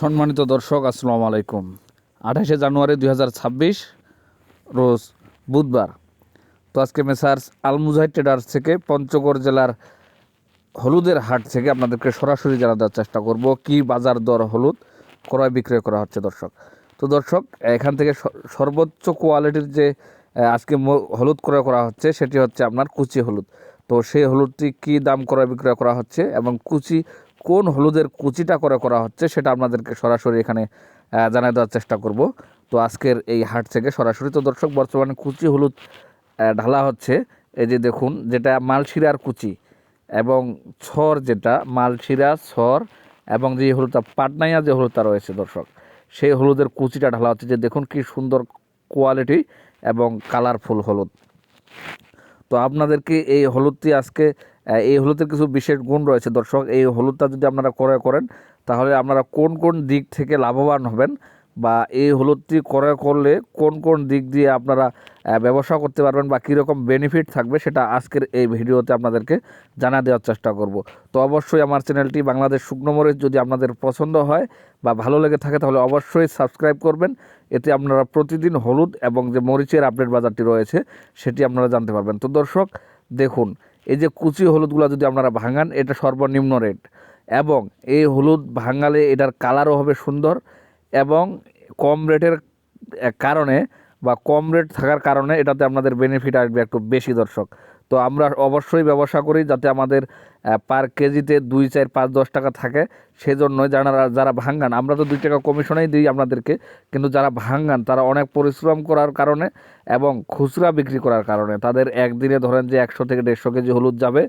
সম্মানিত দর্শক, আসসালামু আলাইকুম। আঠাশে জানুয়ারি দু হাজার ছাব্বিশ, রোজ বুধবার। তো আজকে মেসার্স আলমুজাহিদ ট্রেডার্স থেকে পঞ্চগড় জেলার হলুদের হাট থেকে আপনাদেরকে সরাসরি জানা দেওয়ার চেষ্টা করব, কি বাজার দর হলুদ, ক্রয় বিক্রয় করা হচ্ছে দর্শক। তো দর্শক, এখান থেকে সর্বোচ্চ কোয়ালিটির যে আজকে হলুদ ক্রয় করা হচ্ছে, সেটি হচ্ছে আপনার কুচি হলুদ। তো সেই হলুদটি কি দাম ক্রয় বিক্রয় করা হচ্ছে এবং কুচি কোন হলুদের কুচিটা করে করা হচ্ছে সেটা আপনাদেরকে সরাসরি এখানে জানাই দেওয়ার চেষ্টা করব। তো আজকের এই হাট থেকে সরাসরি তো দর্শক, বর্তমানে কুচি হলুদ ঢালা হচ্ছে। এই যে দেখুন, যেটা মালশিরার কুচি এবং ছর যেটা, মালশিরা, ছর এবং যে হলুদটা, পাটনাইয়া যে হলুদটা রয়েছে দর্শক, সেই হলুদের কুচিটা ঢালা হচ্ছে। যে দেখুন কি সুন্দর কোয়ালিটি এবং কালারফুল হলুদ। তো আপনাদেরকে এই হলুদটি আজকে এই হলুদের কিছু বিশেষ গুণ রয়েছে। দর্শক, এই হলুদটা যদি আপনারা ক্রয় করেন, তাহলে আপনারা কোন কোন দিক থেকে লাভবান হবেন বা এই হলুদটি ক্রয় করলে কোন কোন দিক দিয়ে আপনারা ব্যবসা করতে পারবেন বা কীরকম বেনিফিট থাকবে সেটা আজকের এই ভিডিওতে আপনাদেরকে জানা দেওয়ার চেষ্টা করব। তো অবশ্যই আমার চ্যানেলটি বাংলাদেশ শুকনো মরিচ যদি আপনাদের পছন্দ হয় বা ভালো লেগে থাকে, তাহলে অবশ্যই সাবস্ক্রাইব করবেন। এতে আপনারা প্রতিদিন হলুদ এবং যে মরিচের আপডেট বাজারটি রয়েছে, সেটি আপনারা জানতে পারবেন। তো দর্শক, দেখুন এই যে কুচি হলুদগুলো যদি আপনারা ভাঙান, এটা সর্বনিম্ন রেট। এবং এই হলুদ ভাঙালে এটার কালারও হবে সুন্দর এবং কম রেটের কারণে বা কম রেট থাকার কারণে এটাতে আপনাদের বেনিফিট আসবে একটু বেশি দর্শক। তো আমরা অবশ্যই ব্যবসা করি যাতে আমাদের পার কেজিতে দুই, চার, পাঁচ, দশ টাকা থাকে। সেজন্য যারা যারা ভাঙ্গান, আমরা তো দুই টাকা কমিশনেই দিই আপনাদেরকে, কিন্তু যারা ভাঙ্গান, তারা অনেক পরিশ্রম করার কারণে এবং খুচরা বিক্রি করার কারণে তাদের একদিনে ধরেন যে একশো থেকে দেড়শো কেজি হলুদ যাবে,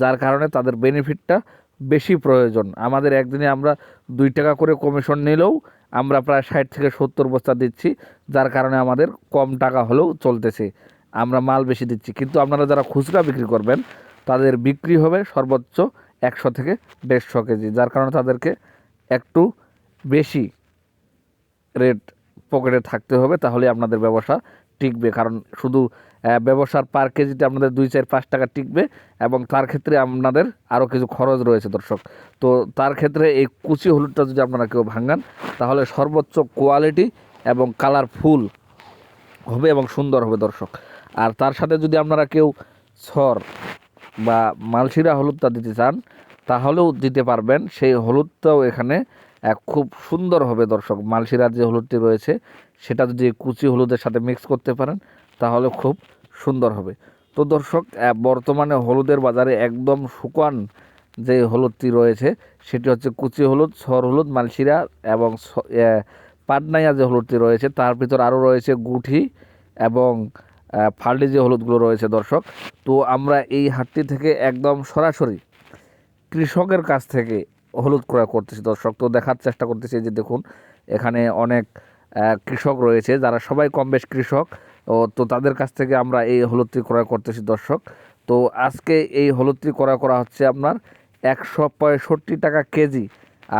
যার কারণে তাদের বেনিফিটটা বেশি প্রয়োজন। আমাদের একদিনে আমরা দুই টাকা করে কমিশন নিলেও আমরা প্রায় ষাট থেকে সত্তর বস্তা দিচ্ছি, যার কারণে আমাদের কম টাকা হলেও চলতেছে। আমরা মাল বেশি দিচ্ছি। কিন্তু আপনারা যারা খুচরা বিক্রি করবেন, তাদের বিক্রি হবে সর্বোচ্চ একশো থেকে দেড়শো কেজি, যার কারণে তাদেরকে একটু বেশি রেট পকেটে থাকতে হবে, তাহলে আপনাদের ব্যবসা টিকবে। কারণ শুধু ব্যবসার পার কেজিতে আপনাদের দুই, চার, পাঁচ টাকা টিকবে এবং তার ক্ষেত্রে আপনাদের আরও কিছু খরচ রয়েছে, দর্শক। তো তার ক্ষেত্রে এই কুচি হলুদটা যদি আপনারা কেউ ভাঙান, তাহলে সর্বোচ্চ কোয়ালিটি এবং কালারফুল হবে এবং সুন্দর হবে, দর্শক। আর তার সাথে যদি আপনারা কেউ সর বা মালসিরা হলুদটা দিতে চান তাহলেও দিতে পারবেন। সেই হলুদটাও এখানে আহ, খুব সুন্দর হবে দর্শক। মালশিরার যে হলুদটি রয়েছে সেটা যদি কুচি হলুদের সাথে মিক্স করতে পারেন তাহলে খুব সুন্দর হবে। তো দর্শক বর্তমানে হলুদের বাজারে একদম শুকান যে হলুদটি রয়েছে সেটি হচ্ছে কুচি হলুদ সর হলুদ মালসিরা এবং পাটনাইয়া যে হলুদটি রয়েছে তার ভিতর আরও রয়েছে গুঠি এবং ফাল্ডি যে হলুদগুলো রয়েছে দর্শক, তো আমরা এই হাটটি থেকে একদম সরাসরি কৃষকের কাছ থেকে হলুদ ক্রয় করতেছি দর্শক। তো দেখার চেষ্টা করতেছি যে দেখুন, এখানে অনেক কৃষক রয়েছে, যারা সবাই কম বেশ কৃষক, ও তো তাদের কাছ থেকে আমরা এই হলুদটি ক্রয় করতেছি দর্শক। তো আজকে এই হলুদটি ক্রয় করা হচ্ছে আপনার একশো পঁয়ষট্টি টাকা কেজি।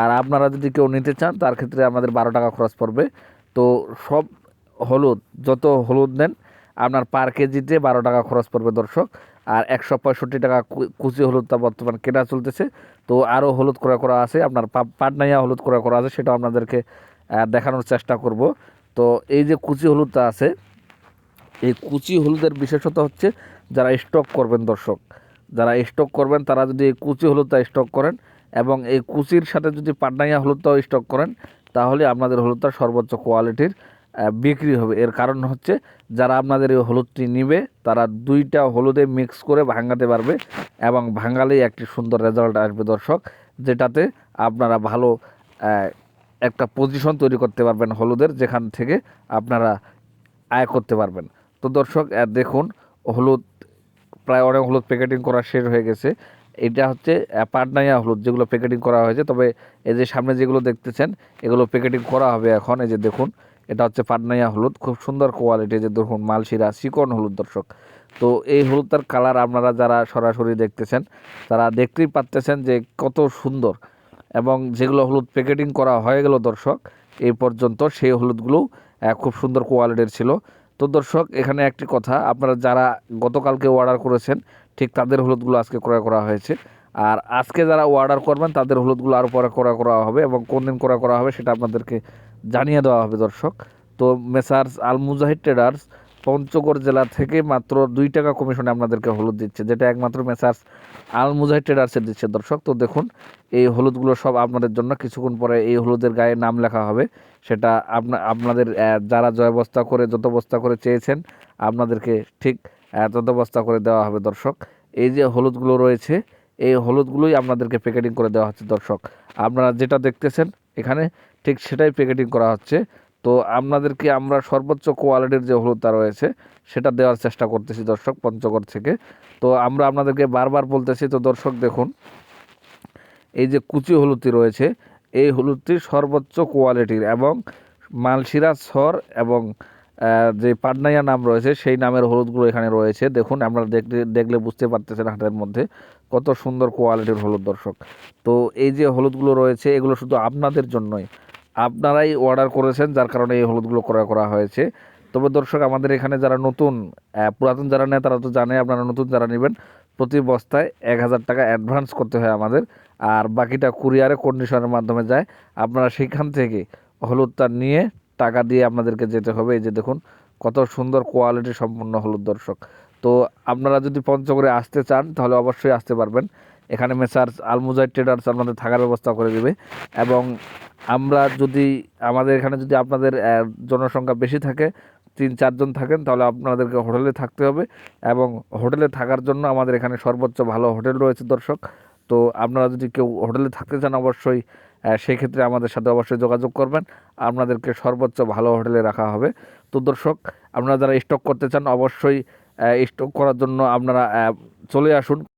আর আপনারা যদি কেউ নিতে চান, তার ক্ষেত্রে আমাদের বারো টাকা খরচ পড়বে। তো সব হলুদ, যত হলুদ নেন আপনার পার কেজিতে বারো টাকা খরচ পড়বে দর্শক। আর একশো পঁয়ষট্টি টাকা কুচি হলুদটা বর্তমান কেনা চলতেছে। তো আরও হলুদ ক্রয় করা আছে, আপনার পাটনাইয়া হলুদ ক্রয় করা আছে সেটা আপনাদেরকে দেখানোর চেষ্টা করব। তো এই যে কুচি হলুদটা আছে, এই কুচি হলুদের বিশেষত হচ্ছে যারা স্টক করবেন দর্শক। যারা স্টক করবেন, তারা যদি এই কুচি হলুদটা স্টক করেন এবং এই কুচির সাথে যদি পাটনাইয়া হলুদটাও স্টক করেন, তাহলে আপনাদের হলুদটা সর্বোচ্চ কোয়ালিটির বিক্রি হবে। এর কারণ হচ্ছে যারা আপনাদের এই হলুদটি নিবে, তারা দুইটা হলুদে মিক্স করে ভাঙাতে পারবে এবং ভাঙালেই একটি সুন্দর রেজাল্ট আসবে দর্শক, যেটাতে আপনারা ভালো একটা পজিশন তৈরি করতে পারবেন হলুদের, যেখান থেকে আপনারা আয় করতে পারবেন। তো দর্শক দেখুন, হলুদ, প্রায় অনেক হলুদ প্যাকেটিং করা শেষ হয়ে গেছে। এটা হচ্ছে পাটনাইয়া হলুদ যেগুলো প্যাকেটিং করা হয়েছে। তবে এই যে সামনে যেগুলো দেখতেছেন, এগুলো প্যাকেটিং করা হবে এখন। এই যে দেখুন এটা হচ্ছে পাটনাইয়া হলুদ। খুব সুন্দর কোয়ালিটি যে দেখুন, মালশিরা, চিকন হলুদ দর্শক। তো এই হলুদটার কালার আপনারা যারা সরাসরি দেখতেছেন, তারা দেখতেই পাচ্তেছেন যে কত সুন্দর। এবং যেগুলো হলুদ প্যাকেটিং করা হয়ে গেল দর্শক, এই পর্যন্ত সেই হলুদগুলো খুব সুন্দর কোয়ালিটির ছিল। তো দর্শক, এখানে একটি কথা, আপনারা যারা গতকালকে অর্ডার করেছেন, ঠিক তাদের হলুদগুলো আজকে ক্রয় করা হয়েছে। আর আজকে যারা অর্ডার করবেন, তাদের হলুদগুলো আরও পরে করা করা হবে এবং কোন দিন করা করা হবে সেটা আপনাদেরকে জানিয়ে দেওয়া হবে দর্শক। তো মেসার্স আল মুজাহিদ ট্রেডার্স পঞ্চগড় জেলা থেকে মাত্র দুই টাকা কমিশনে আপনাদেরকে হলুদ দিচ্ছে, যেটা একমাত্র মেসার্স আল মুজাহিদ ট্রেডার্সের দিচ্ছে দর্শক। তো দেখুন, এই হলুদগুলো সব আপনাদের জন্য, কিছুক্ষণ পরে এই হলুদের গায়ে নাম লেখা হবে। সেটা আপনা, আপনাদের যারা জয় বস্তা করে, যত বস্তা করে চেয়েছেন, আপনাদেরকে ঠিক তত বস্তা করে দেওয়া হবে দর্শক। এই যে হলুদগুলো রয়েছে এই হলুদগুলোই আপনাদেরকে প্যাকেটিং করে দেওয়া হচ্ছে, দর্শক। আপনারা যেটা দেখতেছেন এখানে ঠিক সেটাই প্যাকেটিং করা হচ্ছে। তো আপনাদেরকে আমরা সর্বোচ্চ কোয়ালিটির যে হলুদটা রয়েছে, সেটা দেওয়ার চেষ্টা করতেছি, দর্শক, পঞ্চগড় থেকে। তো আমরা আপনাদেরকে বারবার বলতেছি, তো দর্শক দেখুন, এই যে কুচি হলুদটি রয়েছে, এই হলুদটি সর্বোচ্চ কোয়ালিটির এবং মালশিরা, সর এবং যে পাটনাইয়া নাম রয়েছে, সেই নামের হলুদগুলো এখানে রয়েছে। দেখুন, আপনারা দেখলে দেখলে বুঝতে পারতেছেন হাতের মধ্যে কত সুন্দর কোয়ালিটির হলুদ, দর্শক। তো এই যে হলুদগুলো রয়েছে, এগুলো শুধু আপনাদের জন্যই। আপনারাই অর্ডার করেছেন, যার কারণে এই হলুদগুলো করা করা হয়েছে। তবে দর্শক, আমাদের এখানে যারা নতুন পুরাতন যারা নেয়, তারা তো জানে, আপনারা নতুন যারা নেবেন, প্রতি বস্তায় এক হাজার টাকা অ্যাডভান্স করতে হয় আমাদের। আর বাকিটা কুরিয়ারে কন্ডিশনের মাধ্যমে যায়। আপনারা সেখান থেকে হলুদটা নিয়ে টাকা দিয়ে আপনাদেরকে যেতে হবে। এই যে দেখুন, কত সুন্দর কোয়ালিটি সম্পন্ন হলুদ দর্শক। তো আপনারা যদি পঞ্চগড়ে আসতে চান, তাহলে অবশ্যই আসতে পারবেন। এখানে মেসার্স আলমুজাই ট্রেডার্স আপনাদের থাকার ব্যবস্থা করে দেবে। এবং আমরা যদি, আমাদের এখানে যদি আপনাদের জনসংখ্যা বেশি থাকে, তিন চারজন থাকেন, তাহলে আপনাদেরকে হোটেলে থাকতে হবে। এবং হোটেলে থাকার জন্য আমাদের এখানে সর্বোচ্চ ভালো হোটেল রয়েছে দর্শক। তো আপনারা যদি কেউ হোটেলে থাকতে চান, অবশ্যই আহ, সেই ক্ষেত্রে আমাদের সাথে অবশ্যই যোগাযোগ করবেন। আপনাদেরকে সর্বোচ্চ ভালো হোটেলে রাখা হবে। তো দর্শক আপনারা যারা স্টক করতে চান অবশ্যই স্টক করার জন্য আপনারা চলে আসুন।